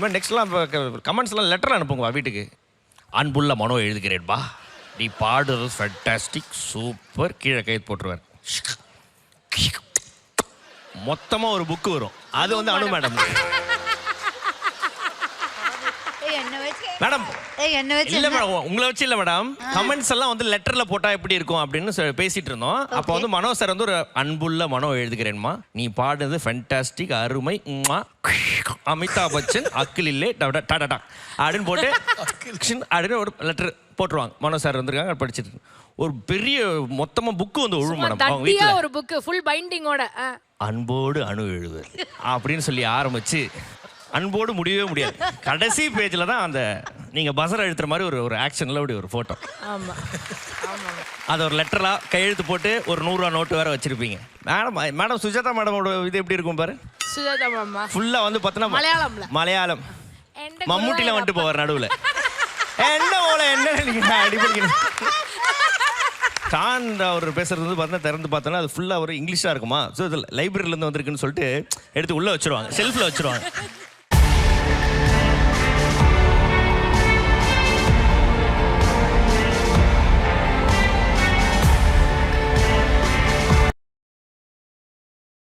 மாதிரி நெக்ஸ்ட்லாம் கமெண்ட்ஸ்லாம் லெட்டர் அனுப்புங்க வீட்டுக்கு. அன்புள்ள மனோ எழுதுகிறேன்பா நீ பாடுறது ஃபெட்டாஸ்டிக் சூப்பர் கீழே கைது போட்டுருவார். மொத்தமாக ஒரு புக்கு வரும். அது வந்து அனு மேடம் ஏய், என்ன வச்சு மேடம் ஏய், என்ன வச்சு இல்ல மேடம் உங்களை வச்சு இல்ல மேடம். கமெண்ட்ஸ் எல்லாம் வந்து லெட்டர்ல போட்டா எப்படி இருக்கும் அப்படின்னு சொ- பேசிட்டு இருந்தோம். அப்போ வந்து மனோ சார் வந்து ஒரு அன்புள்ள மனோ எழுதுகிறேன்மா. நீ பாடுறது ஃபென்டாஸ்டிக் அருமை உம்மா, அமிதாப் பச்சன் அக்கில் இல்லே டட- அப்படின்னு போட்டு அப்படின்னு ஒரு லெட்டர் போட்டுருவாங்க. மனோ சார் வந்திருக்காங்க படிச்சிட்டு. ஒரு பெரிய மொத்தமா புக்கு வந்து விழும் மேடம். அவங்க வீட்டுல. ஒரு புக்கு ஃபுல் பைண்டிங்கோட அன்போடு அணு எழுதுவர் அப்படின்னு சொல்லி ஆரம்பிச்சு அன்போடு முடியவே முடியாது. கடைசி பேஜ்ல தான் அந்த நீங்க பசர் அழுத்துற மாதிரி ஒரு ஒரு ஆக்ஷன்ல அப்படி ஒரு போட்டோ ஆமா. அது ஒரு லெட்டரா கையெழுத்து போட்டு ஒரு நூறுரூவா நோட்டு வேற வச்சிருப்பீங்க. மேடம் மேடம் சுஜாதா மேடமோட இது எப்படி இருக்கும் பாரு? சுஜாதா மாமா ஃபுல்லா வந்து பார்த்தோன்னா மலையாளம்ல. மலையாளம். குருவாயூர் வந்துட்டு போவார் நடுவுல. என்ன போல என்ன நீங்க அடிப்படிக்கணும் தான் அவர் பேசுறது வந்து பார்த்தா திறந்து பார்த்தோன்னா அது ஃபுல்லாக ஒரு இங்கிலீஷாக இருக்குமா? ஸோ இது லைப்ரரியிலேருந்து வந்திருக்குன்னு சொல்லிட்டு எடுத்து உள்ளே வச்சிருவாங்க. ஷெல்ஃபில் வச்சிருவாங்க.